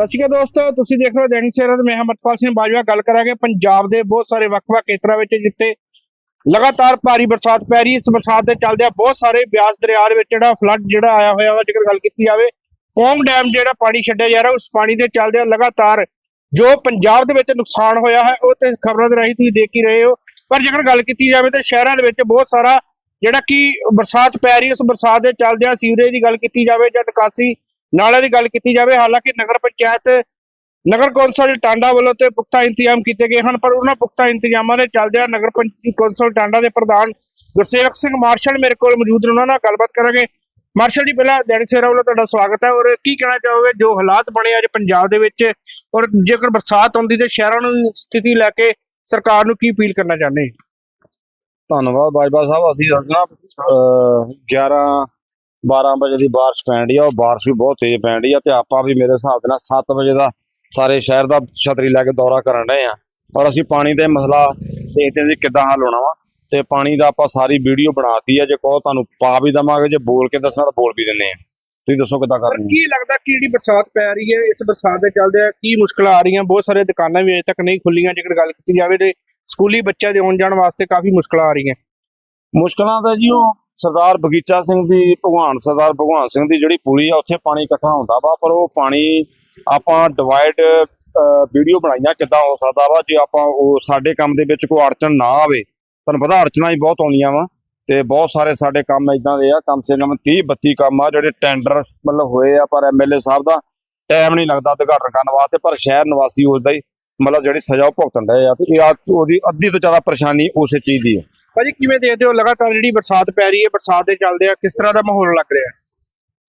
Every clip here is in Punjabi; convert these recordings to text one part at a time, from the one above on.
ਸਤਿ ਸ਼੍ਰੀ ਅਕਾਲ ਦੋਸਤੋ, ਤੁਸੀਂ ਦੇਖ ਰਹੇ ਹੋ ਦੈਨਿਕ ਸੇਰਾ ਮੈਂ ਹਮਤਪਾਲ ਸਿੰਘ ਬਾਜਵਾ, ਗੱਲ ਕਰਾਂਗੇ ਪੰਜਾਬ ਦੇ ਬਹੁਤ ਸਾਰੇ ਵੱਖ-ਵੱਖ ਖੇਤਰਾਂ ਵਿੱਚ ਜਿੱਥੇ ਲਗਾਤਾਰ ਭਾਰੀ ਬਰਸਾਤ ਪੈ ਰਹੀ ਇਸ ਬਰਸਾਤ ਦੇ ਚੱਲਦਿਆਂ ਬਹੁਤ ਸਾਰੇ ਬਿਆਸ ਦਰਿਆ ਦੇ ਵਿੱਚ ਜਿਹੜਾ ਫਲੱਡ ਜਿਹੜਾ ਆਇਆ ਹੋਇਆ ਵਾ, ਜੇਕਰ ਗੱਲ ਕੀਤੀ ਜਾਵੇ ਪੌਂਗ ਡੈਮ ਜਿਹੜਾ ਪਾਣੀ ਛੱਡਿਆ ਜਾ ਰਿਹਾ, ਉਸ ਪਾਣੀ ਦੇ ਚੱਲਦਿਆਂ ਲਗਾਤਾਰ ਜੋ ਪੰਜਾਬ ਦੇ ਵਿੱਚ ਨੁਕਸਾਨ ਹੋਇਆ ਹੈ, ਉਹ ਤੇ ਖਬਰਾਂ ਦੇ ਰਾਹੀਂ ਤੁਸੀਂ ਦੇਖ ਹੀ ਰਹੇ ਹੋ। ਪਰ ਜੇਕਰ ਗੱਲ ਕੀਤੀ ਜਾਵੇ ਤਾਂ ਸ਼ਹਿਰਾਂ ਦੇ ਵਿੱਚ ਬਹੁਤ ਸਾਰਾ ਜਿਹੜਾ ਕਿ ਬਰਸਾਤ ਪੈ ਰਹੀ ਹੈ, ਉਸ ਬਰਸਾਤ ਦੇ ਚੱਲਦਿਆਂ ਸੀਵਰੇਜ ਦੀ ਗੱਲ ਕੀਤੀ ਜਾਵੇ ਜਾਂ ਨਿਕਾਸੀ ਨਾਲੇ ਦੀ ਗੱਲ ਕੀਤੀ ਜਾਵੇ, ਹਾਲਾਂਕਿ ਨਗਰ ਪੰਚਾਇਤ, ਨਗਰ ਕੌਂਸਲ ਟਾਂਡਾ ਵੱਲੋਂ ਤੇ ਪੁਖਤਾ ਇੰਤਜ਼ਾਮ ਕੀਤੇ ਗਏ ਹਨ, ਪਰ ਉਹਨਾਂ ਪੁਖਤਾ ਇੰਤਜ਼ਾਮਾਂ ਦੇ ਚੱਲਦਿਆਂ ਨਗਰ ਪੰਚਾਇਤ ਕੌਂਸਲ ਟਾਂਡਾ ਦੇ ਪ੍ਰਧਾਨ ਗੁਰਸੇਵਕ ਸਿੰਘ ਮਾਰਸ਼ਲ ਮੇਰੇ ਕੋਲ ਮੌਜੂਦ ਨੇ, ਉਹਨਾਂ ਨਾਲ ਗੱਲਬਾਤ ਕਰਾਂਗੇ। ਮਾਰਸ਼ਲ ਜੀ, ਪਹਿਲਾਂ ਦੈਨਿਕ ਸੇਰਾ ਵੱਲੋਂ ਤੁਹਾਡਾ ਸਵਾਗਤ ਹੈ, ਔਰ ਕੀ ਕਹਿਣਾ ਚਾਹੋਗੇ? ਜੋ ਹਾਲਾਤ ਬਣੇ ਅੱਜ ਪੰਜਾਬ ਦੇ ਵਿੱਚ, ਔਰ ਜੇਕਰ ਬਰਸਾਤ ਆਉਂਦੀ ਤੇ ਸ਼ਹਿਰਾਂ ਨੂੰ ਸਥਿਤੀ ਲੈ ਕੇ ਸਰਕਾਰ ਨੂੰ ਕੀ ਅਪੀਲ ਕਰਨਾ ਚਾਹੁੰਦੇ? ਧੰਨਵਾਦ, ਬਾਜਵਾ ਸਾਹਿਬ। ਅਸੀਂ ਦੱਸਣਾ ਨਾ 11 12 ਵਜੇ ਦੀ ਬਾਰਿਸ਼ ਪੈਣ ਡਈ ਆ ਉਹ ਬਾਰਿਸ਼ ਵੀ ਬਹੁਤ ਤੇਜ਼ ਪੈਣ ਡਈ ਆ ਤੇ ਆਪਾਂ ਵੀ ਮੇਰੇ ਹਿਸਾਬ ਦੇ ਨਾਲ 7 ਵਜੇ ਦਾ ਸਾਰੇ ਸ਼ਹਿਰ ਦਾ ਛਤਰੀ ਲੈ ਕੇ ਦੌਰਾ ਕਰਨ ਡਏ ਆ। ਔਰ ਅਸੀਂ ਪਾਣੀ ਦੇ ਮਸਲਾ ਦੇਖਦੇ ਸੀ ਕਿੱਦਾਂ ਹੱਲ ਹੋਣਾ ਵਾ ਤੇ ਪਾਣੀ ਦਾ ਆਪਾਂ ਸਾਰੀ ਵੀਡੀਓ ਬਣਾਤੀ ਆ ਜੇ ਕਹੋ ਤੁਹਾਨੂੰ ਪਾ ਵੀ ਦਵਾਂਗੇ ਜੇ ਬੋਲ ਕੇ ਦੱਸਣਾ ਤਾਂ ਬੋਲ ਵੀ ਦਿੰਨੇ ਆ। ਤੁਸੀਂ ਦੱਸੋ ਕਿੱਦਾਂ ਕਰਨੀ। ਕੀ ਲੱਗਦਾ ਕਿ ਜਿਹੜੀ ਬਰਸਾਤ ਪੈ ਰਹੀ ਹੈ ਇਸ ਬਰਸਾਤ ਦੇ ਚੱਲਦੇ ਕੀ ਮੁਸ਼ਕਲਾਂ ਆ ਰਹੀਆਂ? ਬਹੁਤ ਸਾਰੇ ਦੁਕਾਨਾਂ ਵੀ ਅਜੇ ਤੱਕ ਨਹੀਂ ਖੁੱਲੀਆਂ ਜੇਕਰ ਗੱਲ ਕੀਤੀ ਜਾਵੇ ਤੇ ਸਕੂਲੀ ਬੱਚਿਆਂ ਦੇ ਆਉਣ ਜਾਣ ਵਾਸਤੇ ਕਾਫੀ ਮੁਸ਼ਕਲਾਂ ਆ ਰਹੀਆਂ। ਮੁਸ਼ਕਲਾਂ ਤਾਂ ਜੀ ਉਹ ਸਰਦਾਰ ਬਗੀਚਾ ਸਿੰਘ ਦੀ, ਭਗਵਾਨ ਸਰਦਾਰ ਭਗਵਾਨ ਸਿੰਘ ਦੀ ਜਿਹੜੀ ਪੁਲੀ ਆ, ਉੱਥੇ ਪਾਣੀ ਇਕੱਠਾ ਹੁੰਦਾ ਵਾ, ਪਰ ਉਹ ਪਾਣੀ ਆਪਾਂ ਡਿਵਾਈਡ ਵੀਡੀਓ ਬਣਾਈਆਂ ਕਿੱਦਾਂ ਹੋ ਸਕਦਾ ਵਾ, ਜੇ ਆਪਾਂ ਉਹ ਸਾਡੇ ਕੰਮ ਦੇ ਵਿੱਚ ਕੋਈ ਅੜਚਨ ਨਾ ਆਵੇ। ਤੁਹਾਨੂੰ ਪਤਾ ਅੜਚਨਾਂ ਹੀ ਬਹੁਤ ਆਉਂਦੀਆਂ ਵਾ, ਤੇ ਬਹੁਤ ਸਾਰੇ ਸਾਡੇ ਕੰਮ ਇਦਾਂ ਦੇ ਆ, ਕਮ ਸੇ ਕਮ 30 32 ਕੰਮ ਆ, ਜਿਹੜੇ ਟੈਂਡਰ ਮਤਲਬ ਹੋਏ ਆ, ਪਰ ਐਮਐਲਏ ਸਾਹਿਬ ਦਾ ਟਾਈਮ ਨਹੀਂ ਲੱਗਦਾ ਉਦਘਾਟਨ ਕਰਨ ਵਾਸਤੇ, ਪਰ ਸ਼ਹਿਰ ਨਿਵਾਸੀ ਉਸਦਾ ਹੀ ਮਤਲਬ ਜਿਹੜੀ ਸਜ਼ਾ ਉਹ ਭੁਗਤਣ ਰਹੇ ਆ, ਤੇ ਇਹ ਉਹਦੀ ਅੱਧੀ ਤੋਂ ਜ਼ਿਆਦਾ ਪਰੇਸ਼ਾਨੀ ਉਸੇ ਚੀਜ਼ ਦੀ ਹੈ ਭਾਜੀ, ਕਿਵੇਂ ਦੇਖਦੇ ਹੋ? ਲਗਾਤਾਰ ਜਿਹੜੀ ਬਰਸਾਤ ਪੈ ਰਹੀ ਹੈ, ਬਰਸਾਤ ਦੇ ਚੱਲਦੇ ਆ, ਕਿਸ ਤਰ੍ਹਾਂ ਦਾ ਮਾਹੌਲ ਲੱਗ ਰਿਹਾ?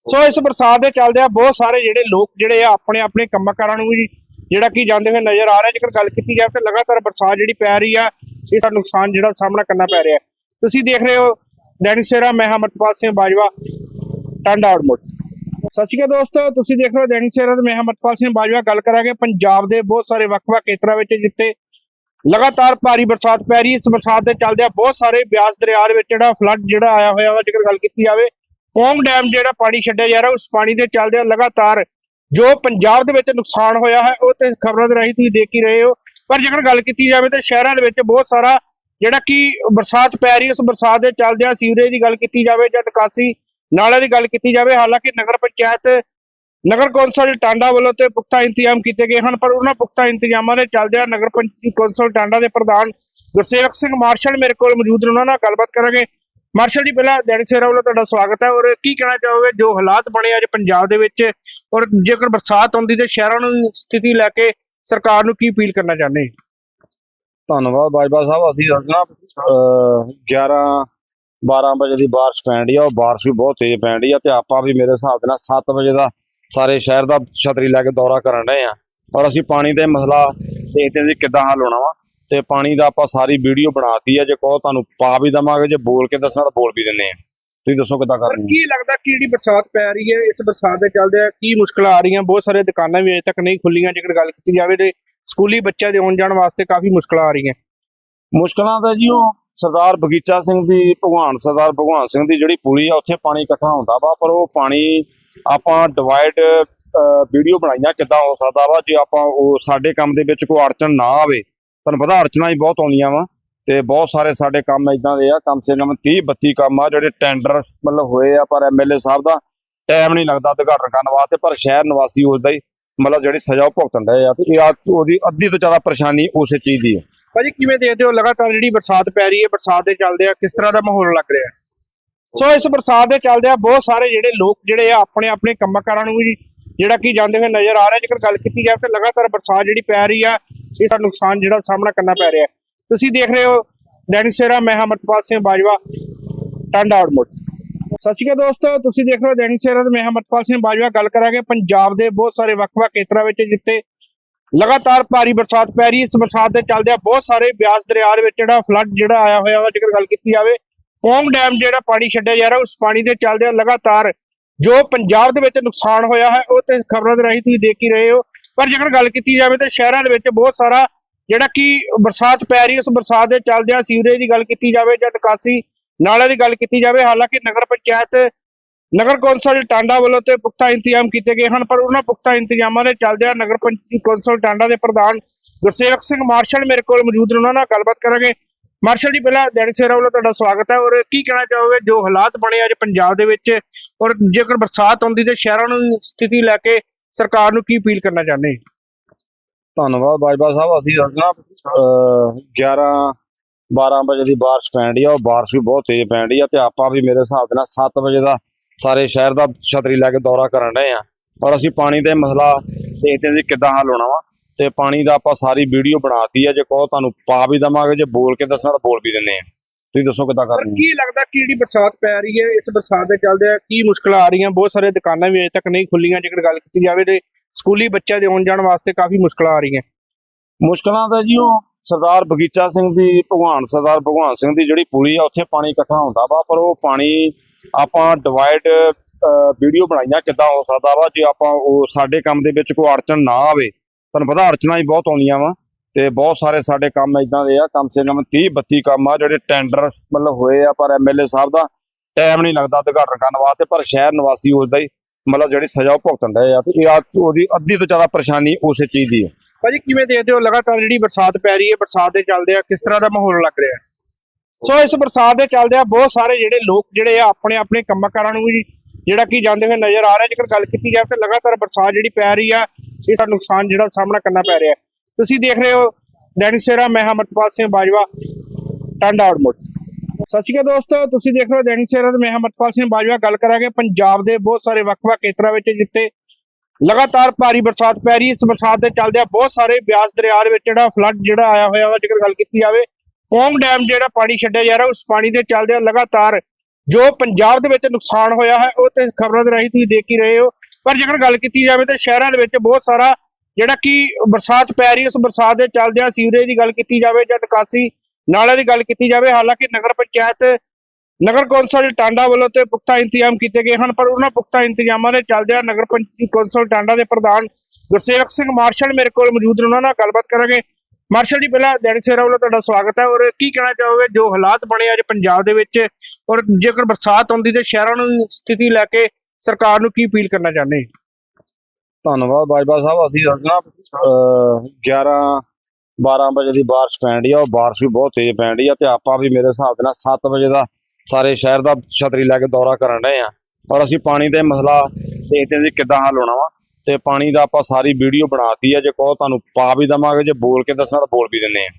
ਸੋ, ਇਸ ਬਰਸਾਤ ਦੇ ਚੱਲਦੇ ਆ, ਬਹੁਤ ਸਾਰੇ ਜਿਹੜੇ ਲੋਕ ਜਿਹੜੇ ਆ, ਆਪਣੇ ਆਪਣੇ ਕੰਮਾਂ ਨੂੰ ਵੀ ਜਿਹੜਾ ਕੀ ਜਾਂਦੇ ਹੋਏ ਨਜ਼ਰ ਆ ਰਿਹਾ ਜੇਕਰ ਗੱਲ ਕੀਤੀ ਜਾਵੇ ਤਾਂ ਲਗਾਤਾਰ ਬਰਸਾਤ ਜਿਹੜੀ ਪੈ ਰਹੀ ਆ ਇਸ ਦਾ ਨੁਕਸਾਨ ਜਿਹੜਾ ਸਾਹਮਣਾ ਕਰਨਾ ਪੈ ਰਿਹਾ ਤੁਸੀਂ ਦੇਖ ਰਹੇ ਹੋ, ਦੈਨਿਕ ਸੇਰਾ ਮੈਂ ਹਾਂ ਅਮਰਪਾਲ ਸਿੰਘ ਬਾਜਵਾ, ਟਾਂਡਾ ਆਊਟਮੁੱਟ ਸਤਿ ਸ਼੍ਰੀ ਅਕਾਲ ਦੋਸਤੋ, ਤੁਸੀਂ ਦੇਖ ਰਹੇ ਹੋ ਦੈਨਿਕ ਸੇਰਾ ਤੇ ਮੈਂ ਹਾਂ ਅਮਰਪਾਲ ਸਿੰਘ ਬਾਜਵਾ। ਗੱਲ ਕਰਾਂਗੇ ਪੰਜਾਬ ਦੇ ਬਹੁਤ ਸਾਰੇ ਵੱਖ-ਵੱਖ ਖੇਤਰਾਂ ਵਿੱਚ, ਜਿੱਥੇ ਲਗਾਤਾਰ ਭਾਰੀ ਬਰਸਾਤ ਪੈ ਰਹੀ ਹੈ। ਇਸ ਬਰਸਾਤ ਦੇ ਚੱਲਦਿਆਂ ਬਹੁਤ ਸਾਰੇ ਬਿਆਸ ਦਰਿਆ ਦੇ ਵਿੱਚ ਜਿਹੜਾ ਫਲੱਡ ਜਿਹੜਾ ਆਇਆ ਹੋਇਆ ਵਾ, ਜੇਕਰ ਗੱਲ ਕੀਤੀ ਜਾਵੇ, ਪੌਂਗ ਡੈਮ ਜਿਹੜਾ ਪਾਣੀ ਛੱਡਿਆ ਜਾ ਰਿਹਾ, ਉਸ ਪਾਣੀ ਦੇ ਚੱਲਦਿਆਂ ਲਗਾਤਾਰ ਜੋ ਪੰਜਾਬ ਦੇ ਵਿੱਚ ਨੁਕਸਾਨ ਹੋਇਆ ਹੈ, ਉਹ ਤੇ ਖਬਰਾਂ ਦੇ ਰਾਹੀਂ ਤੁਸੀਂ ਦੇਖ ਹੀ ਰਹੇ ਹੋ। ਪਰ ਜੇਕਰ ਗੱਲ ਕੀਤੀ ਜਾਵੇ ਤਾਂ ਸ਼ਹਿਰਾਂ ਦੇ ਵਿੱਚ ਬਹੁਤ ਸਾਰਾ ਜਿਹੜਾ ਕਿ ਬਰਸਾਤ ਪੈ ਰਹੀ ਹੈ, ਉਸ ਬਰਸਾਤ ਦੇ ਚੱਲਦਿਆਂ ਸੀਵਰੇਜ ਦੀ ਗੱਲ ਕੀਤੀ ਜਾਵੇ ਜਾਂ ਨਿਕਾਸੀ ਨਾਲੇ ਦੀ ਗੱਲ ਕੀਤੀ ਜਾਵੇ, ਹਾਲਾਂਕਿ ਨਗਰ ਪੰਚਾਇਤ ਨਗਰ ਕੌਂਸਲ ਟਾਂਡਾ ਵੱਲੋਂ ਤੇ ਪੁਖਤਾ ਇੰਤਜ਼ਾਮ ਕੀਤੇ ਗਏ ਹਨ, ਪਰ ਉਹਨਾਂ ਪੁਖਤਾ ਇੰਤਜ਼ਾਮਾਂ ਦੇ ਚੱਲਦਿਆਂ ਨਗਰ ਪੰਚਾਇਤ ਕੌਂਸਲ ਟਾਂਡਾ ਦੇ ਪ੍ਰਧਾਨ ਗੁਰਸੇਵਕ ਸਿੰਘ ਮਾਰਸ਼ਲ ਮੇਰੇ ਕੋਲ ਮੌਜੂਦ ਨੇ, ਉਹਨਾਂ ਨਾਲ ਗੱਲਬਾਤ ਕਰਾਂਗੇ। ਮਾਰਸ਼ਲ ਜੀ, ਪਹਿਲਾਂ ਦੈਨਿਕ ਸੇਰਾ ਵੱਲੋਂ ਤੁਹਾਡਾ ਸਵਾਗਤ ਹੈ ਔਰ ਕੀ ਕਹਿਣਾ ਚਾਹੋਗੇ? ਜੋ ਹਾਲਾਤ ਬਣੇ ਅੱਜ ਪੰਜਾਬ ਦੇ ਵਿੱਚ ਔਰ ਜੇਕਰ ਬਰਸਾਤ ਆਉਂਦੀ ਤੇ ਸ਼ਹਿਰਾਂ ਨੂੰ ਸਥਿਤੀ ਲੈ ਕੇ ਸਰਕਾਰ ਨੂੰ ਕੀ ਅਪੀਲ ਕਰਨਾ ਚਾਹੁੰਦੇ? ਧੰਨਵਾਦ ਬਾਜਵਾ ਸਾਹਿਬ, ਅਸੀਂ ਅੱਜ ਨਾ 11 12 ਵਜੇ ਦੀ ਬਾਰਿਸ਼ ਪੈਣ ਡਈ ਆ ਉਹ ਬਾਰਿਸ਼ ਵੀ ਬਹੁਤ ਤੇਜ਼ ਪੈਣ ਡਈ ਆ ਤੇ ਆਪਾਂ ਵੀ ਮੇਰੇ ਹਿਸਾਬ ਦੇ ਨਾਲ 7 ਵਜੇ ਦਾ ਸਾਰੇ ਸ਼ਹਿਰ ਦਾ ਛਤਰੀ ਲੈ ਕੇ ਦੌਰਾ ਕਰਨ ਡਏ ਆ। ਔਰ ਅਸੀਂ ਪਾਣੀ ਦੇ ਮਸਲਾ ਦੇਖਦੇ ਸੀ ਕਿੱਦਾਂ ਹੱਲ ਹੋਣਾ ਵਾ। ਤੇ ਪਾਣੀ ਦਾ ਆਪਾਂ ਸਾਰੀ ਵੀਡੀਓ ਬਣਾਤੀ ਆ ਜੇ ਕਹੋ ਤੁਹਾਨੂੰ ਪਾ ਵੀ ਦਵਾਂਗੇ ਜੇ ਬੋਲ ਕੇ ਦੱਸਣਾ ਤਾਂ ਬੋਲ ਵੀ ਦਿੰਨੇ ਆ। ਤੁਸੀਂ ਦੱਸੋ ਕਿੱਦਾਂ ਕਰਨੀ। ਕੀ ਲੱਗਦਾ ਕਿ ਜਿਹੜੀ ਬਰਸਾਤ ਪੈ ਰਹੀ ਹੈ ਇਸ ਬਰਸਾਤ ਦੇ ਚੱਲਦੇ ਕੀ ਮੁਸ਼ਕਲਾਂ ਆ ਰਹੀਆਂ? ਬਹੁਤ ਸਾਰੇ ਦੁਕਾਨਾਂ ਵੀ ਅਜੇ ਤੱਕ ਨਹੀਂ ਖੁੱਲੀਆਂ ਜੇਕਰ ਗੱਲ ਕੀਤੀ ਜਾਵੇ ਤੇ ਸਕੂਲੀ ਬੱਚਿਆਂ ਦੇ ਆਉਣ ਜਾਣ ਵਾਸਤੇ ਕਾਫੀ ਮੁਸ਼ਕਲਾਂ ਆ ਰਹੀਆਂ। ਮੁਸ਼ਕਲਾਂ ਤਾਂ ਜੀ ਉਹ ਸਰਦਾਰ ਬਗੀਚਾ ਸਿੰਘ ਦੀ ਭਗਵਾਨ ਸਰਦਾਰ ਭਗਵਾਨ ਸਿੰਘ ਦੀ ਜਿਹੜੀ ਪੁਲੀ ਆ ਉੱਥੇ ਪਾਣੀ ਇਕੱਠਾ ਹੁੰਦਾ ਵਾ ਪਰ ਉਹ ਪਾਣੀ ਆਪਾਂ ਡਿਵਾਈਡ ਵੀਡੀਓ ਬਣਾਈਆਂ ਕਿੱਦਾਂ ਹੋ ਸਕਦਾ ਵਾ, ਜੇ ਆਪਾਂ ਉਹ ਸਾਡੇ ਕੰਮ ਦੇ ਵਿੱਚ ਕੋਈ ਅੜਚਨ ਨਾ ਆਵੇ, ਤੁਹਾਨੂੰ ਪਤਾ ਅੜਚਨਾਂ ਹੀ ਬਹੁਤ ਆਉਂਦੀਆਂ ਵਾ, ਤੇ ਬਹੁਤ ਸਾਰੇ ਸਾਡੇ ਕੰਮ ਇਦਾਂ ਦੇ ਆ, ਕਮ ਸੇ ਕਮ 30 32 ਕੰਮ ਆ, ਜਿਹੜੇ ਟੈਂਡਰ ਮਤਲਬ ਹੋਏ ਆ, ਪਰ ਐਮਐਲਏ ਸਾਹਿਬ ਦਾ ਟਾਈਮ ਨਹੀਂ ਲੱਗਦਾ ਉਦਘਾਟਨ ਕਰਨ ਵਾਸਤੇ, ਪਰ ਸ਼ਹਿਰ ਨਿਵਾਸੀ ਉਸਦਾ ਹੀ ਮਤਲਬ ਜਿਹੜੀ ਸਜ਼ਾ ਉਹ ਭੁਗਤਣ ਰਹੇ ਆ, ਤੇ ਇਹ ਆ ਉਹਦੀ ਅੱਧੀ ਤੋਂ ਜ਼ਿਆਦਾ ਪਰੇਸ਼ਾਨੀ ਉਸੇ ਚੀਜ਼ ਦੀ ਹੈ ਭਾਜੀ, ਕਿਵੇਂ ਦੇਖਦੇ ਹੋ? ਲਗਾਤਾਰ ਜਿਹੜੀ ਬਰਸਾਤ ਪੈ ਰਹੀ ਹੈ, ਬਰਸਾਤ ਦੇ ਚੱਲਦੇ ਆ, ਕਿਸ ਤਰ੍ਹਾਂ ਦਾ ਮਾਹੌਲ ਲੱਗ ਰਿਹਾ? ਸੋ ਇਸ ਬਰਸਾਤ ਦੇ ਚੱਲਦੇ ਆ ਬਹੁਤ ਸਾਰੇ ਜਿਹੜੇ ਲੋਕ ਜਿਹੜੇ ਆ ਆਪਣੇ ਆਪਣੇ ਕੰਮਾਂ ਕਾਰਾਂ ਨੂੰ ਵੀ ਜਿਹੜਾ ਕੀ ਜਾਂਦੇ ਹੋਏ ਨਜ਼ਰ ਆ ਰਿਹਾ ਜੇਕਰ ਗੱਲ ਕੀਤੀ ਜਾਵੇ ਤਾਂ ਲਗਾਤਾਰ ਬਰਸਾਤ ਜਿਹੜੀ ਪੈ ਰਹੀ ਆ, ਇਹ ਸਾਨੂੰ ਨੁਕਸਾਨ ਜਿਹੜਾ ਸਾਹਮਣਾ ਕਰਨਾ ਪੈ ਰਿਹਾ ਤੁਸੀਂ ਦੇਖ ਰਹੇ ਹੋ ਦੈਨਿਕ ਸੇਰਾ ਮੈਂ ਹਾਂ ਅਮਰਪਾਲ ਸਿੰਘ ਬਾਜਵਾ, ਟਾਂਡਾ ਆਊਟਮੁੱਟ ਸਤਿ ਸ਼੍ਰੀ ਅਕਾਲ ਦੋਸਤੋ, ਤੁਸੀਂ ਦੇਖ ਰਹੇ ਹੋ ਦੈਨਿਕ ਸੇਰਾ ਤੇ ਮੈਂ ਹਾਂ ਅਮਰਪਾਲ ਸਿੰਘ ਬਾਜਵਾ। ਗੱਲ ਕਰਾਂਗੇ ਪੰਜਾਬ ਦੇ ਬਹੁਤ ਸਾਰੇ ਵੱਖ-ਵੱਖ ਖੇਤਰਾਂ ਵਿੱਚ ਜਿੱਥੇ ਲਗਾਤਾਰ ਭਾਰੀ ਬਰਸਾਤ ਪੈ ਰਹੀ ਹੈ। ਇਸ ਬਰਸਾਤ ਦੇ ਚੱਲਦਿਆਂ ਬਹੁਤ ਸਾਰੇ ਬਿਆਸ ਦਰਿਆ ਦੇ ਵਿੱਚ ਜਿਹੜਾ ਫਲੱਡ ਜਿਹੜਾ ਆਇਆ ਹੋਇਆ ਵਾ, ਜੇਕਰ ਗੱਲ ਕੀਤੀ ਜਾਵੇ ਪੌਂਗ ਡੈਮ ਜਿਹੜਾ ਪਾਣੀ ਛੱਡਿਆ ਜਾ ਰਿਹਾ, ਉਸ ਪਾਣੀ ਦੇ ਚੱਲਦਿਆਂ ਲਗਾਤਾਰ ਜੋ ਪੰਜਾਬ ਦੇ ਵਿੱਚ ਨੁਕਸਾਨ ਹੋਇਆ ਹੈ, ਉਹ ਤੇ ਖਬਰਾਂ ਦੇ ਰਾਹੀਂ ਤੁਸੀਂ ਦੇਖ ਹੀ ਰਹੇ ਹੋ। ਪਰ ਜੇਕਰ ਗੱਲ ਕੀਤੀ ਜਾਵੇ ਤਾਂ ਸ਼ਹਿਰਾਂ ਦੇ ਵਿੱਚ ਬਹੁਤ ਸਾਰਾ ਜਿਹੜਾ ਕਿ ਬਰਸਾਤ ਪੈ ਰਹੀ ਹੈ, ਉਸ ਬਰਸਾਤ ਦੇ ਚੱਲਦਿਆਂ ਸੀਵਰੇਜ ਦੀ ਗੱਲ ਕੀਤੀ ਜਾਵੇ ਜਾਂ ਨਿਕਾਸੀ ਨਾਲੇ ਦੀ ਗੱਲ ਕੀਤੀ ਜਾਵੇ, ਹਾਲਾਂਕਿ ਨਗਰ ਪੰਚਾਇਤ, ਨਗਰ ਕੌਂਸਲ ਟਾਂਡਾ ਵੱਲੋਂ ਤੇ ਪੁਖਤਾ ਇੰਤਜ਼ਾਮ ਕੀਤੇ ਗਏ ਹਨ, ਪਰ ਉਹਨਾਂ ਪੁਖਤਾ ਇੰਤਜ਼ਾਮਾਂ ਦੇ ਚੱਲਦਿਆਂ ਨਗਰ ਪੰਚਾਇਤ ਕੌਂਸਲ ਟਾਂਡਾ ਦੇ ਪ੍ਰਧਾਨ ਗੁਰਸੇਵਕ ਸਿੰਘ ਮਾਰਸ਼ਲ ਮੇਰੇ ਕੋਲ ਮੌਜੂਦ ਨੇ, ਉਹਨਾਂ ਨਾਲ ਗੱਲਬਾਤ ਕਰਾਂਗੇ। ਮਾਰਸ਼ਲ ਜੀ ਪਹਿਲਾਂ ਦੈਨਿਕ ਸੇਰਾ ਵੱਲੋਂ ਤੁਹਾਡਾ ਸਵਾਗਤ ਹੈ ਔਰ ਕੀ ਕਹਿਣਾ ਚਾਹੋਗੇ? ਜੋ ਹਾਲਾਤ ਬਣੇ ਅੱਜ ਪੰਜਾਬ ਦੇ ਵਿੱਚ ਔਰ ਜੇਕਰ ਬਰਸਾਤ ਆਉਂਦੀ ਤੇ ਸ਼ਹਿਰਾਂ ਨੂੰ ਸਥਿਤੀ ਲੈ ਕੇ ਸਰਕਾਰ ਨੂੰ ਕੀ ਅਪੀਲ ਕਰਨਾ ਚਾਹੁੰਦੇ ਧੰਨਵਾਦ ਬਾਜਵਾ ਸਾਹਿਬ ਅਸੀਂ ਅੱਜ ਅਹ, 11 12 ਵਜੇ ਦੀ ਬਾਰਿਸ਼ ਪੈਣ ਡਈ ਆ ਉਹ ਬਾਰਿਸ਼ ਵੀ ਬਹੁਤ ਤੇਜ਼ ਪੈਣ ਡਈ ਆ ਤੇ ਆਪਾਂ ਵੀ ਮੇਰੇ ਹਿਸਾਬ ਦੇ ਨਾਲ 7 ਵਜੇ ਦਾ ਸਾਰੇ ਸ਼ਹਿਰ ਦਾ ਛਤਰੀ ਲੈ ਕੇ ਦੌਰਾ ਕਰਨ ਰਹੇ ਆ। ਔਰ ਅਸੀਂ ਪਾਣੀ ਦੇ ਮਸਲਾ ਦੇਖਦੇ ਹਾਂ ਜੀ ਕਿੱਦਾਂ ਹੱਲ ਹੋਣਾ ਵਾ। ਤੇ ਪਾਣੀ ਦਾ ਆਪਾਂ ਸਾਰੀ ਵੀਡੀਓ ਬਣਾਤੀ ਆ ਜੇ ਕਹੋ ਤੁਹਾਨੂੰ ਪਾ ਵੀ ਦਵਾਂਗੇ ਜੇ ਬੋਲ ਕੇ ਦੱਸਣਾ ਤਾਂ ਬੋਲ ਵੀ ਦਿੰਦੇ ਆ ਤੁਸੀਂ ਦੱਸੋ ਕਿੱਦਾਂ ਕਰਨੀ ਕੀ ਲੱਗਦਾ ਕਿ ਜਿਹੜੀ ਬਰਸਾਤ ਪੈ ਰਹੀ ਹੈ ਇਸ ਬਰਸਾਤ ਦੇ ਚੱਲਦੇ ਕੀ ਮੁਸ਼ਕਲਾਂ ਆ ਰਹੀਆਂ? ਬਹੁਤ ਸਾਰੇ ਦੁਕਾਨਾਂ ਵੀ ਅਜੇ ਤੱਕ ਨਹੀਂ ਖੁੱਲੀਆਂ ਜੇਕਰ ਗੱਲ ਕੀਤੀ ਜਾਵੇ ਤੇ ਸਕੂਲੀ ਬੱਚਿਆਂ ਦੇ ਆਉਣ ਜਾਣ ਵਾਸਤੇ ਕਾਫੀ ਮੁਸ਼ਕਲਾਂ ਆ ਰਹੀਆਂ। ਮੁਸ਼ਕਲਾਂ ਤਾਂ ਜੀ ਉਹ ਸਰਦਾਰ ਬਗੀਚਾ ਸਿੰਘ ਦੀ ਭਗਵਾਨ ਸਰਦਾਰ ਭਗਵਾਨ ਸਿੰਘ ਦੀ ਜਿਹੜੀ ਪੁਲੀ ਆ ਉੱਥੇ ਪਾਣੀ ਇਕੱਠਾ ਹੁੰਦਾ ਵਾ ਪਰ ਉਹ ਪਾਣੀ ਆਪਾਂ ਡਿਵਾਈਡ ਵੀਡੀਓ ਬਣਾਈਆਂ ਕਿੱਦਾਂ ਹੋ ਸਕਦਾ ਵਾ ਜੇ ਆਪਾਂ ਉਹ ਸਾਡੇ ਕੰਮ ਦੇ ਵਿੱਚ ਕੋਈ ਅੜਚਨ ਨਾ ਆਵੇ। ਤੁਹਾਨੂੰ ਪਤਾ ਅੜਚਨਾਂ ਹੀ ਬਹੁਤ ਆਉਂਦੀਆਂ ਵਾ ਤੇ ਬਹੁਤ ਸਾਰੇ ਸਾਡੇ ਕੰਮ ਇਦਾਂ ਦੇ ਆ ਕਮ ਸੇ ਕਮ 30 32 ਕੰਮ ਆ ਜਿਹੜੇ ਟੈਂਡਰ ਮਤਲਬ ਹੋਏ ਆ ਪਰ ਐਮਐਲਏ ਸਾਹਿਬ ਦਾ ਟਾਈਮ ਨਹੀਂ ਲੱਗਦਾ ਉਦਘਾਟਨ ਕਰਨ ਵਾਸਤੇ ਪਰ ਸ਼ਹਿਰ ਨਿਵਾਸੀ ਉਸਦਾ ਹੀ ਮਤਲਬ ਜਿਹੜੀ ਸਜ਼ਾ ਭੁਗਤਣ ਰਹੇ ਆ ਤੇ ਆ- ਉਹਦੀ ਅੱਧੀ ਤੋਂ ਜ਼ਿਆਦਾ ਪਰੇਸ਼ਾਨੀ ਉਸੇ ਚੀਜ਼ ਦੀ ਹੈ ਭਾਜੀ ਕਿਵੇਂ ਦੇਖਦੇ ਹੋ? ਲਗਾਤਾਰ ਜਿਹੜੀ ਬਰਸਾਤ ਪੈ ਰਹੀ ਹੈ ਬਰਸਾਤ ਦੇ ਚੱਲਦੇ ਆ ਕਿਸ ਤਰ੍ਹਾਂ ਦਾ ਮਾਹੌਲ ਲੱਗ ਰਿਹਾ? ਸੋ ਇਸ ਬਰਸਾਤ ਦੇ ਚੱਲਦੇ ਆ ਬਹੁਤ ਸਾਰੇ ਜਿਹੜੇ ਲੋਕ ਜਿਹੜੇ ਆ ਆਪਣੇ ਆਪਣੇ ਕੰਮਾਂ ਕਾਰਾਂ ਨੂੰ ਵੀ ਜਿਹੜਾ ਕੀ ਜਾਂਦੇ ਹੋਏ ਨਜ਼ਰ ਆ ਰਿਹਾ ਜੇਕਰ ਗੱਲ ਕੀਤੀ ਜਾਵੇ ਤਾਂ ਲਗਾਤਾਰ ਬਰਸਾਤ ਜਿਹੜੀ ਪੈ ਰਹੀ ਆ ਇਹ ਦਾ ਨੁਕਸਾਨ ਜਿਹੜਾ ਸਾਹਮਣਾ ਕਰਨਾ ਪੈ ਰਿਹਾ ਤੁਸੀਂ ਦੇਖ ਰਹੇ ਹੋ ਦੈਨਿਕ ਸੇਰਾ ਮੈਂ ਹਾਂ ਅਮਰਪਾਲ ਸਿੰਘ ਬਾਜਵਾ, ਟਾਂਡਾ ਆਊਟਮੋਟ ਸਤਿ ਸ਼੍ਰੀ ਅਕਾਲ ਦੋਸਤੋ, ਤੁਸੀਂ ਦੇਖ ਰਹੇ ਹੋ ਦੈਨਿਕ ਸੇਰਾ ਤੇ ਮੈਂ ਹਾਂ ਅਮਰਪਾਲ ਸਿੰਘ ਬਾਜਵਾ। ਗੱਲ ਕਰਾਂਗੇ ਪੰਜਾਬ ਦੇ ਬਹੁਤ ਸਾਰੇ ਵੱਖ-ਵੱਖ ਖੇਤਰਾਂ ਵਿੱਚ, ਜਿੱਥੇ ਲਗਾਤਾਰ ਭਾਰੀ ਬਰਸਾਤ ਪੈ ਰਹੀ ਹੈ। ਇਸ ਬਰਸਾਤ ਦੇ ਚੱਲਦਿਆਂ ਬਹੁਤ ਸਾਰੇ ਬਿਆਸ ਦਰਿਆ ਦੇ ਵਿੱਚ ਜਿਹੜਾ ਫਲੱਡ ਜਿਹੜਾ ਆਇਆ ਹੋਇਆ ਵਾ ਜੇਕਰ ਗੱਲ ਕੀਤੀ ਜਾਵੇ ਪੌਂਗ ਡੈਮ ਜਿਹੜਾ ਪਾਣੀ ਛੱਡਿਆ ਜਾ ਰਿਹਾ, ਉਸ ਪਾਣੀ ਦੇ ਚੱਲਦਿਆਂ ਲਗਾਤਾਰ ਜੋ ਪੰਜਾਬ ਦੇ ਵਿੱਚ ਨੁਕਸਾਨ ਹੋਇਆ ਹੈ, ਉਹ ਤੇ ਖਬਰਾਂ ਦੇ ਰਾਹੀਂ ਤੁਸੀਂ ਦੇਖ ਹੀ ਰਹੇ ਹੋ। ਪਰ ਜੇਕਰ ਗੱਲ ਕੀਤੀ ਜਾਵੇ ਤਾਂ ਸ਼ਹਿਰਾਂ ਦੇ ਵਿੱਚ ਬਹੁਤ ਸਾਰਾ ਜਿਹੜਾ ਕਿ ਬਰਸਾਤ ਪੈ ਰਹੀ ਹੈ, ਉਸ ਬਰਸਾਤ ਦੇ ਚੱਲਦਿਆਂ ਸੀਵਰੇਜ ਦੀ ਗੱਲ ਕੀਤੀ ਜਾਵੇ ਜਾਂ ਨਿਕਾਸੀ ਨਾਲੇ ਦੀ ਗੱਲ ਕੀਤੀ ਜਾਵੇ, ਹਾਲਾਂਕਿ ਨਗਰ ਪੰਚਾਇਤ, ਨਗਰ ਕੌਂਸਲ ਟਾਂਡਾ ਵੱਲੋਂ ਤੇ ਪੁਖਤਾ ਇੰਤਜ਼ਾਮ ਕੀਤੇ ਗਏ ਹਨ, ਪਰ ਉਹਨਾਂ ਪੁਖਤਾ ਇੰਤਜ਼ਾਮਾਂ ਦੇ ਚੱਲਦਿਆਂ ਨਗਰ ਪੰਚਾਇਤ ਕੌਂਸਲ ਟਾਂਡਾ ਦੇ ਪ੍ਰਧਾਨ ਗੁਰਸੇਵਕ ਸਿੰਘ ਮਾਰਸ਼ਲ ਮੇਰੇ ਕੋਲ ਮੌਜੂਦ ਨੇ, ਉਹਨਾਂ ਨਾਲ ਗੱਲਬਾਤ ਕਰਾਂਗੇ। ਮਾਰਸ਼ਲ ਜੀ, ਪਹਿਲਾਂ ਦੈਨਿਕ ਸੇਰਾ ਵੱਲੋਂ ਤੁਹਾਡਾ ਸਵਾਗਤ ਹੈ ਔਰ ਕੀ ਕਹਿਣਾ ਚਾਹੋਗੇ? ਜੋ ਹਾਲਾਤ ਬਣੇ ਅੱਜ ਪੰਜਾਬ ਦੇ ਵਿੱਚ ਔਰ ਜੇਕਰ ਬਰਸਾਤ ਆਉਂਦੀ ਤੇ ਸ਼ਹਿਰਾਂ ਨੂੰ ਸਥਿਤੀ ਲੈ ਕੇ ਸਰਕਾਰ ਨੂੰ ਕੀ ਅਪੀਲ ਕਰਨਾ ਚਾਹੁੰਦੇ ਧੰਨਵਾਦ ਬਾਜਵਾ ਸਾਹਿਬ ਅਸੀਂ ਨਾ ਅਹ, 11 12 ਵਜੇ ਦੀ ਬਾਰਿਸ਼ ਪੈਣ ਡਈ ਆ ਉਹ ਬਾਰਿਸ਼ ਵੀ ਬਹੁਤ ਤੇਜ਼ ਪੈਣ ਡਈ ਆ ਤੇ ਆਪਾਂ ਵੀ ਮੇਰੇ ਹਿਸਾਬ ਦੇ ਨਾਲ 7 ਵਜੇ ਦਾ ਸਾਰੇ ਸ਼ਹਿਰ ਦਾ ਛਤਰੀ ਲੈ ਕੇ ਦੌਰਾ ਕਰਨ ਰਹੇ ਆ। ਔਰ ਅਸੀਂ ਪਾਣੀ ਦੇ ਮਸਲਾ ਦੇਖਦੇ ਹਾਂ ਜੀ ਕਿੱਦਾਂ ਹੱਲ ਹੋਣਾ ਵਾ। ਤੇ ਪਾਣੀ ਦਾ ਆਪਾਂ ਸਾਰੀ ਵੀਡੀਓ ਬਣਾਤੀ ਆ ਜੇ ਕਹੋ ਤੁਹਾਨੂੰ ਪਾ ਵੀ ਦਵਾਂਗੇ ਜੇ ਬੋਲ ਕੇ ਦੱਸਣਾ ਤਾਂ ਬੋਲ ਵੀ ਦਿੰਦੇ ਆ।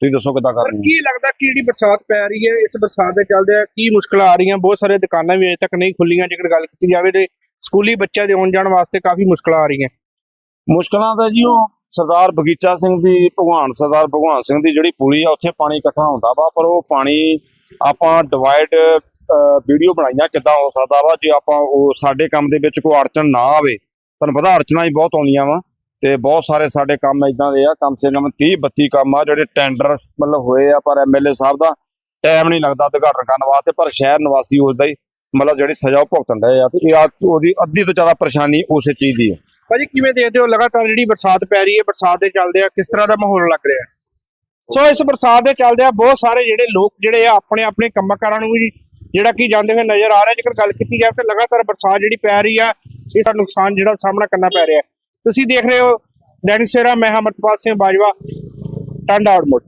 ਤੁਸੀਂ ਦੱਸੋ ਕਿੱਦਾਂ ਪਰ ਕਰਨੀ ਕੀ ਲੱਗਦਾ ਕਿ ਜਿਹੜੀ ਬਰਸਾਤ ਪੈ ਰਹੀ ਹੈ? ਇਸ ਬਰਸਾਤ ਦੇ ਚੱਲਦੇ ਕੀ ਮੁਸ਼ਕਲਾਂ ਆ ਰਹੀਆਂ? ਬਹੁਤ ਸਾਰੇ ਦੁਕਾਨਾਂ ਵੀ ਅਜੇ ਤੱਕ ਨਹੀਂ ਖੁੱਲੀਆਂ ਜੇਕਰ ਗੱਲ ਕੀਤੀ ਜਾਵੇ ਤੇ ਸਕੂਲੀ ਬੱਚਿਆਂ ਦੇ ਆਉਣ ਜਾਣ ਵਾਸਤੇ ਕਾਫੀ ਮੁਸ਼ਕਲਾਂ ਆ ਰਹੀਆਂ। ਮੁਸ਼ਕਲਾਂ ਤਾਂ ਜੀ ਉਹ ਸਰਦਾਰ ਬਗੀਚਾ ਸਿੰਘ ਦੀ ਭਗਵਾਨ ਸਰਦਾਰ ਭਗਵਾਨ ਸਿੰਘ ਦੀ ਜਿਹੜੀ ਪੁਲੀ ਆ ਉੱਥੇ ਪਾਣੀ ਇਕੱਠਾ ਹੁੰਦਾ ਵਾ ਪਰ ਉਹ ਪਾਣੀ ਆਪਾਂ ਡਿਵਾਈਡ ਵੀਡੀਓ ਬਣਾਈਆਂ ਕਿੱਦਾਂ ਹੋ ਸਕਦਾ ਵਾ ਜੇ ਆਪਾਂ ਉਹ ਸਾਡੇ ਕੰਮ ਦੇ ਵਿੱਚ ਕੋਈ ਅੜਚਨ ਨਾ ਆਵੇ ਤੁਹਾਨੂੰ ਪਤਾ ਅੜਚਨਾਂ ਹੀ ਬਹੁਤ ਆਉਂਦੀਆਂ ਵਾ। ਤੇ ਬਹੁਤ ਸਾਰੇ ਸਾਡੇ ਕੰਮ ਇਦਾਂ ਦੇ ਆ ਕਮ ਸੇ ਕਮ 30 32 ਕੰਮ ਆ ਜਿਹੜੇ ਟੈਂਡਰ ਮਤਲਬ ਹੋਏ ਆ ਪਰ ਐਮਐਲਏ ਸਾਹਿਬ ਦਾ ਟਾਈਮ ਨਹੀਂ ਲੱਗਦਾ ਉਦਘਾਟਨ ਕਰਨ ਵਾਸਤੇ ਪਰ ਸ਼ਹਿਰ ਨਿਵਾਸੀ ਉਸਦਾ ਹੀ ਮਤਲਬ ਜਿਹੜੀ ਸਜ਼ਾ ਭੁਗਤਣ ਰਹੇ ਆ ਤੇ ਇਹ ਆ- ਉਹਦੀ ਅੱਧੀ ਤੋਂ ਜ਼ਿਆਦਾ ਪਰੇਸ਼ਾਨੀ ਉਸੇ ਚੀਜ਼ ਦੀ ਹੈ ਭਾਜੀ ਕਿਵੇਂ ਦੇਖਦੇ ਹੋ? ਲਗਾਤਾਰ ਜਿਹੜੀ ਬਰਸਾਤ ਪੈ ਰਹੀ ਹੈ ਬਰਸਾਤ ਦੇ ਚੱਲਦੇ ਆ ਕਿਸ ਤਰ੍ਹਾਂ ਦਾ ਮਾਹੌਲ ਲੱਗ ਰਿਹਾ? ਸੋ ਇਸ ਬਰਸਾਤ ਦੇ ਚੱਲਦੇ ਆ ਬਹੁਤ ਸਾਰੇ ਜਿਹੜੇ ਲੋਕ ਜਿਹੜੇ ਆ ਆਪਣੇ ਆਪਣੇ ਕੰਮਾਂ ਕਾਰਾਂ ਨੂੰ ਵੀ ਜਿਹੜਾ ਕੀ ਜਾਂਦੇ ਹੋਏ ਨਜ਼ਰ ਆ ਰਿਹਾ ਜੇਕਰ ਗੱਲ ਕੀਤੀ ਜਾਵੇ ਤਾਂ ਲਗਾਤਾਰ ਬਰਸਾਤ ਜਿਹੜੀ ਪੈ ਰਹੀ ਆ ਇਸ ਦਾ ਨੁਕਸਾਨ ਜਿਹੜਾ ਸਾਹਮਣਾ ਕਰਨਾ ਪੈ ਰਿਹਾ। ਤੁਸੀਂ ਦੇਖ ਰਹੇ ਹੋ ਦੈਨਿਕ ਸੇਰਾ ਮੈਂ ਹਾਂ ਅਮਰਪਾਲ ਸਿੰਘ ਬਾਜਵਾ ਟਾਂਡਾ ਆਊਟਮੋਟ